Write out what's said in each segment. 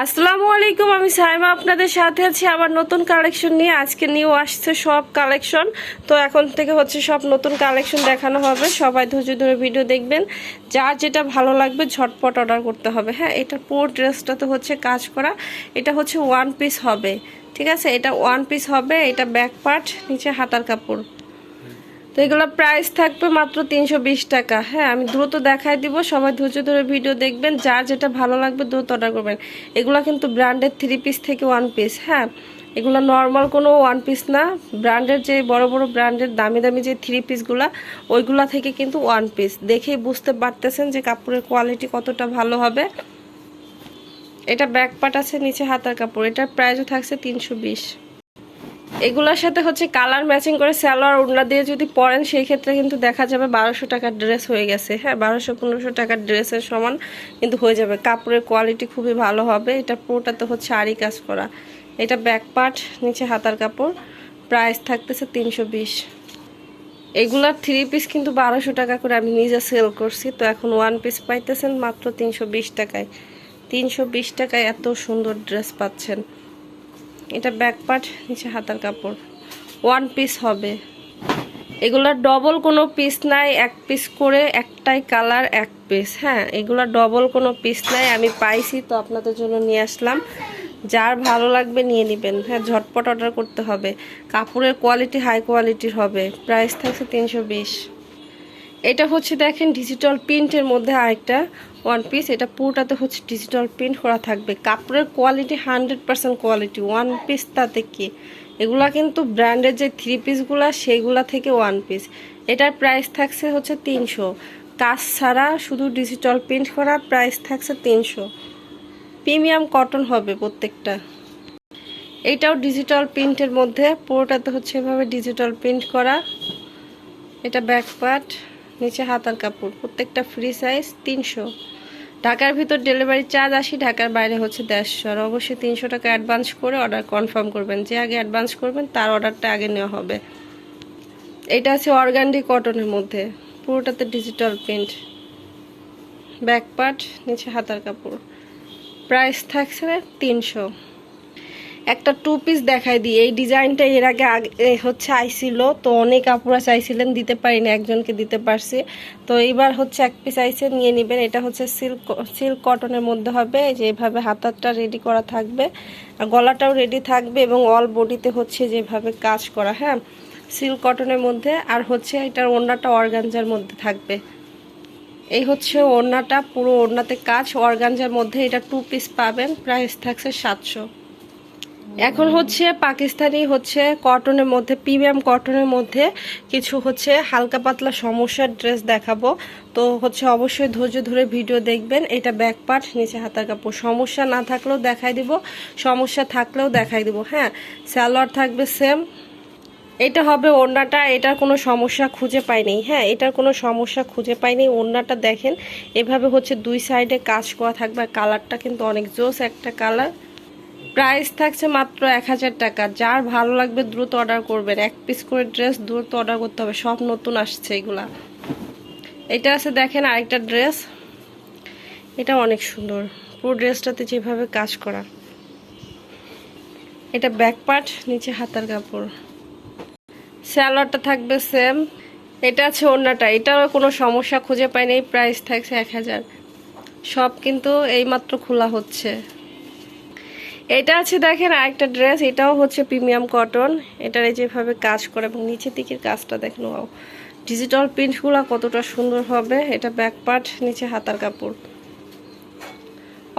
আসসালামু আলাইকুম, আমি সাইমা আপনাদের সাথে আছি আবার নতুন কালেকশন নিয়ে। আজকে নিউ আসছে সব কালেকশন। তো এখন থেকে হচ্ছে সব নতুন কালেকশন দেখানো হবে। সবাই ধৈর্য ধরে ভিডিও দেখবেন। যার যেটা ভালো লাগবে ঝটপট অর্ডার করতে হবে। হ্যাঁ এটা পুরো ড্রেসটা তো হচ্ছে কাজ করা। এটা হচ্ছে ওয়ান পিস হবে। ঠিক আছে, এটা ওয়ান পিস হবে। এটা ব্যাক পার্ট নিচে হাতার কাপড়। তো এগুলো প্রাইস থাকবে মাত্র তিনশো বিশ টাকা। হ্যাঁ আমি দ্রুত দেখাই দিব, সবাই ধৈর্য ধরে ভিডিও দেখবেন, যার যেটা ভালো লাগবে দ্রুত অর্ডার করবেন। এগুলো কিন্তু ব্র্যান্ডের থ্রি পিস থেকে ওয়ান পিস হ্যাঁ। এগুলো নর্মাল কোনো ওয়ান পিস না ব্র্যান্ডের যে বড় বড় ব্র্যান্ডের দামি দামি যে থ্রি পিসগুলা ওইগুলা থেকে কিন্তু ওয়ান পিস দেখেই বুঝতে পারতেছেন যে কাপড়ের কোয়ালিটি কতটা ভালো হবে। এটা ব্যাক পার্ট আছে, নিচে হাতার কাপড়, এটার প্রাইসও থাকছে তিনশো বিশ। এগুলোর সাথে হচ্ছে কালার ম্যাচিং করে সালোয়ার ওড়না দিয়ে যদি পরেন, সেই ক্ষেত্রে কিন্তু দেখা যাবে বারোশো টাকার ড্রেস হয়ে গেছে। হ্যাঁ বারোশো, পনেরোশো টাকার ড্রেসের সমান কিন্তু হয়ে যাবে। কাপড়ের কোয়ালিটি খুবই ভালো হবে। এটা পুরোটাতে হচ্ছে আড়ি কাজ করা। এটা ব্যাক পার্ট নিচে হাতার কাপড়। প্রাইস থাকতেছে তিনশো বিশ। এগুলার থ্রি পিস কিন্তু বারোশো টাকা করে আমি নিজে সেল করছি। তো এখন ওয়ান পিস পাইতেছেন মাত্র তিনশো বিশ টাকায়। তিনশো বিশ টাকায় এত সুন্দর ড্রেস পাচ্ছেন। এটা ব্যাক পার্ট নিচে হাতার কাপড়। ওয়ান পিস হবে। এগুলার ডবল কোনো পিস নাই, এক পিস করে একটাই কালার এক পিস হ্যাঁ এগুলা ডবল কোনো পিস নাই, আমি পাইছি তো আপনাদের জন্য নিয়ে আসলাম। যার ভালো লাগবে নিয়ে নেবেন। হ্যাঁ ঝটপট অর্ডার করতে হবে। কাপড়ের কোয়ালিটি হাই কোয়ালিটির হবে। প্রাইস থাকছে তিনশো বিশ। এটা হচ্ছে দেখেন ডিজিটাল প্রিন্টের মধ্যে আরেকটা ওয়ান পিস এটা পুরোটাতে হচ্ছে ডিজিটাল প্রিন্ট করা থাকবে। কাপড়ের quality hundred percent quality one piece তাতে কি? এগুলা কিন্তু ব্র্যান্ডের যে থ্রি পিসগুলা সেইগুলা থেকে ওয়ান পিস এটার প্রাইস থাকছে হচ্ছে তিনশো। কাজ ছাড়া শুধু ডিজিটাল প্রিন্ট করা প্রাইস থাকছে তিনশো। প্রিমিয়াম কটন হবে প্রত্যেকটা। এটাও ডিজিটাল প্রিন্টের মধ্যে। পুরোটাতে হচ্ছে এভাবে ডিজিটাল প্রিন্ট করা। এটা ব্যাক পার্ট নিচে হাতার কাপড়, প্রত্যেকটা ফ্রি সাইজ তিনশো। ঢাকার ভিতর ডেলিভারি চার্জ আসি ঢাকার বাইরে হচ্ছে দেড়শো। আর অবশ্যই তিনশো টাকা অ্যাডভান্স করে অর্ডার কনফার্ম করবেন। যে আগে অ্যাডভান্স করবেন, তার অর্ডারটা আগে নেওয়া হবে। এটা আছে অর্গানডি কটনের মধ্যে। পুরোটাতে ডিজিটাল প্রিন্ট ব্যাক পার্ট নিচে হাতার কাপড়। প্রাইস থাকছে তিনশো। একটা টু পিস দেখাই দিই। এই ডিজাইনটা এর আগে হচ্ছে আইছিল, তো অনেক আপুরা চাইছিলেন, দিতে পারিনি, একজনকে দিতে পারছি। তো এইবার হচ্ছে এক পিস আইসে নিয়ে নেবেন। এটা হচ্ছে সিল্ক সিল্ক কটনের মধ্যে হবে যেভাবে হাতারটা রেডি করা থাকবে। আর গলাটাও রেডি থাকবে এবং অল বডিতে হচ্ছে যেভাবে কাজ করা হ্যাঁ? সিল্ক কটনের মধ্যে, আর হচ্ছে এটার ওড়নাটা অর্গানজার মধ্যে থাকবে। এই হচ্ছে ওড়নাটা, পুরো ওড়নাতে কাজ অর্গানজার মধ্যে এটা টু পিস পাবেন প্রাইস থাকছে সাতশো। এখন হচ্ছে পাকিস্তানি হচ্ছে কটনের মধ্যে, প্রিমিয়াম কটনের মধ্যে কিছু হচ্ছে হালকা পাতলা সমস্যার ড্রেস দেখাবো। তো হচ্ছে অবশ্যই ধৈর্য ধরে ভিডিও দেখবেন, এটা ব্যাক পার্ট নিচে হাতার কাপড়। সমস্যা না থাকলেও দেখাই দিব, সমস্যা থাকলেও দেখাই দিব হ্যাঁ? স্যালোয়ার থাকবে সেম এটা হবে ওড়নাটা, এটার কোনো সমস্যা খুঁজে পাইনি হ্যাঁ? এটার কোনো সমস্যা খুঁজে পাইনি, ওড়নাটা দেখেন। এভাবে হচ্ছে দুই সাইডে কাজ করা থাকবে কালারটা কিন্তু অনেক জোস একটা কালার প্রাইস থাকছে মাত্র এক হাজার টাকা। যার ভালো লাগবে দ্রুত অর্ডার করবেন। এক পিস করে ড্রেস দ্রুত অর্ডার করতে হবে। সব নতুন আসছে এগুলা। এটা আছে দেখেন আরেকটা ড্রেস। এটা অনেক সুন্দর। পুরো ড্রেসটাতে যেভাবে কাজ করা। এটা ব্যাক পার্ট, নিচে হাতার কাপড়। স্যালোয়ারটা থাকবে সেম। এটা আছে অন্যটা এটারও কোনো সমস্যা খুঁজে পাইনি। প্রাইস থাকছে এক হাজার। সব কিন্তু এইমাত্র খোলা হচ্ছে। এটা আছে দেখেন আরেকটা ড্রেস এটাও হচ্ছে প্রিমিয়াম কটন এটার এই যেভাবে কাজ করে এবং নিচের দিকের কাজটা দেখেন ও ডিজিটাল প্রিন্টগুলো কতটা সুন্দর হবে, এটা ব্যাক পার্ট নিচে হাতার কাপড়।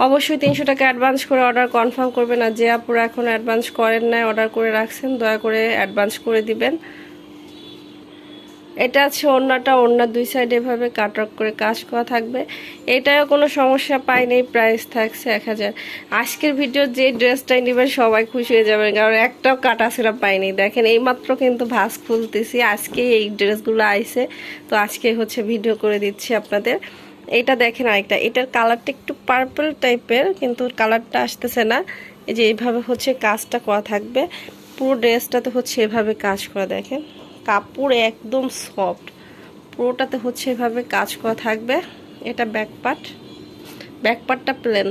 অবশ্যই তিনশো টাকা অ্যাডভান্স করে অর্ডার কনফার্ম করবেন আর যে আপুরা এখন অ্যাডভান্স করেন না অর্ডার করে রাখছেন, দয়া করে অ্যাডভান্স করে দিবেন। এটা আছে ওড়নাটা ওড়নার দুই সাইডে এভাবে কাটক করে কাজ করা থাকবে। এটাও কোনো সমস্যা পাইনি প্রাইস থাকছে এক হাজার। আজকের ভিডিও যে ড্রেসটাই নেবেন সবাই খুশি হয়ে যাবেন, কারণ একটাও কাটা সেরা পাইনি। দেখেন, এইমাত্র কিন্তু ভাস খুলতেছি, আজকেই এই ড্রেসগুলো আইছে। তো আজকে হচ্ছে ভিডিও করে দিচ্ছি আপনাদের। এটা দেখেন আরেকটা, এটার কালারটা একটু পার্পল টাইপের কিন্তু কালারটা আসতেছে না। এই যে এইভাবে হচ্ছে কাজটা করা থাকবে। পুরো ড্রেসটাতে হচ্ছে এভাবে কাজ করা, দেখেন। কাপড় একদম সফট। পুরোটাতে হচ্ছে এভাবে কাজ করা থাকবে। এটা ব্যাক পার্ট ব্যাক পার্টটা প্লেন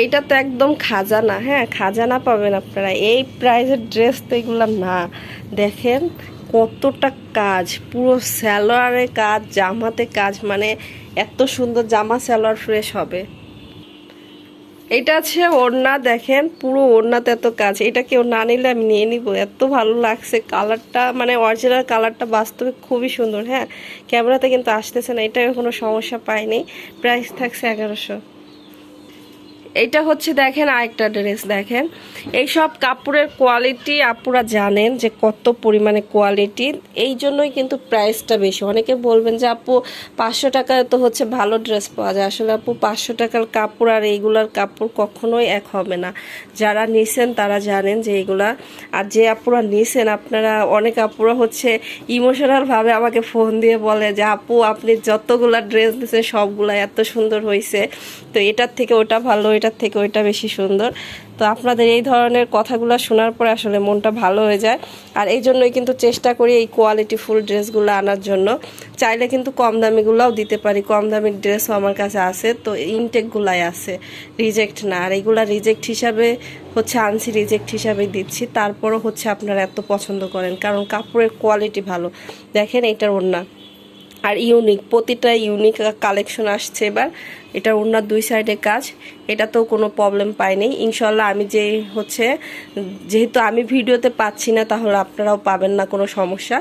এইটা তো একদম খাজানা হ্যাঁ? খাজানা পাবেন আপনারা। এই প্রাইজের ড্রেস তো এগুলো না। দেখেন কতটা কাজ। পুরো স্যালোয়ারে কাজ, জামাতে কাজ মানে এত সুন্দর জামা স্যালোয়ার ফ্রেশ হবে। এটা আছে ওড়না, দেখেন, পুরো ওড়নাতে এত কাজ। এটা কেউ না নিলে আমি নিয়ে নিব। এত ভালো লাগছে কালারটা মানে অরিজিনাল কালারটা বাস্তবে খুবই সুন্দর হ্যাঁ? ক্যামেরাতে কিন্তু আসতেছে না, এটাও কোনো সমস্যা পায়নি। প্রাইস থাকছে এগারোশো। এইটা হচ্ছে দেখেন আরেকটা ড্রেস, দেখেন। এই সব কাপড়ের কোয়ালিটি আপুরা জানেন যে কত পরিমাণে কোয়ালিটি এই জন্যই কিন্তু প্রাইসটা বেশি। অনেকে বলবেন যে, আপু, পাঁচশো টাকায় তো হচ্ছে ভালো ড্রেস পাওয়া যায়। আসলে আপু, পাঁচশো টাকার কাপড় আর এইগুলার কাপড় কখনোই এক হবে না। যারা নিছেন তারা জানেন যে এইগুলা আর যে আপুরা নিছেন, আপনারা অনেক আপুরা হচ্ছে ইমোশনালভাবে আমাকে ফোন দিয়ে বলে যে, আপু, আপনি যতগুলা ড্রেস দিয়েছেন সবগুলা এত সুন্দর হয়েছে তো এটার থেকে ওটা ভালো এটার থেকে ওইটা বেশি সুন্দর। তো আপনাদের এই ধরনের কথাগুলো শোনার পরে আসলে মনটা ভালো হয়ে যায়। আর এই জন্যই কিন্তু চেষ্টা করি এই কোয়ালিটি ফুল ড্রেসগুলো আনার জন্য। চাইলে কিন্তু কম দামিগুলোও দিতে পারি। কম দামির ড্রেসও আমার কাছে আছে। তো ইনটেকগুলাই আছে। রিজেক্ট না। আর এইগুলা রিজেক্ট হিসাবে হচ্ছে আনছি রিজেক্ট হিসাবে দিচ্ছি। তারপরও হচ্ছে আপনারা এত পছন্দ করেন। কারণ কাপড়ের কোয়ালিটি ভালো। দেখেন এইটার ওড়না। আর ইউনিক প্রতিটা ইউনিক কালেকশন আসছে এবার। এটা ওনার দুই সাইডে কাজ। এটাতেও কোনো প্রবলেম পাইনি। ইনশাল্লাহ আমি যে হচ্ছে, যেহেতু আমি ভিডিওতে পাচ্ছি না, তাহলে আপনারাও পাবেন না কোনো সমস্যা।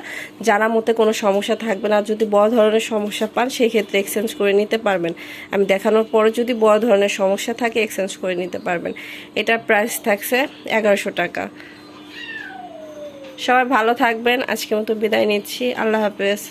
জানা মতে কোনো সমস্যা থাকবে না। যদি বড় ধরনের সমস্যা পান সেই ক্ষেত্রে এক্সচেঞ্জ করে নিতে পারবেন। আমি দেখানোর পরে যদি বড় ধরনের সমস্যা থাকে এক্সচেঞ্জ করে নিতে পারবেন। এটার প্রাইস থাকছে এগারোশো টাকা। সবাই ভালো থাকবেন। আজকের মতো বিদায় নিচ্ছি। আল্লাহ হাফেজ।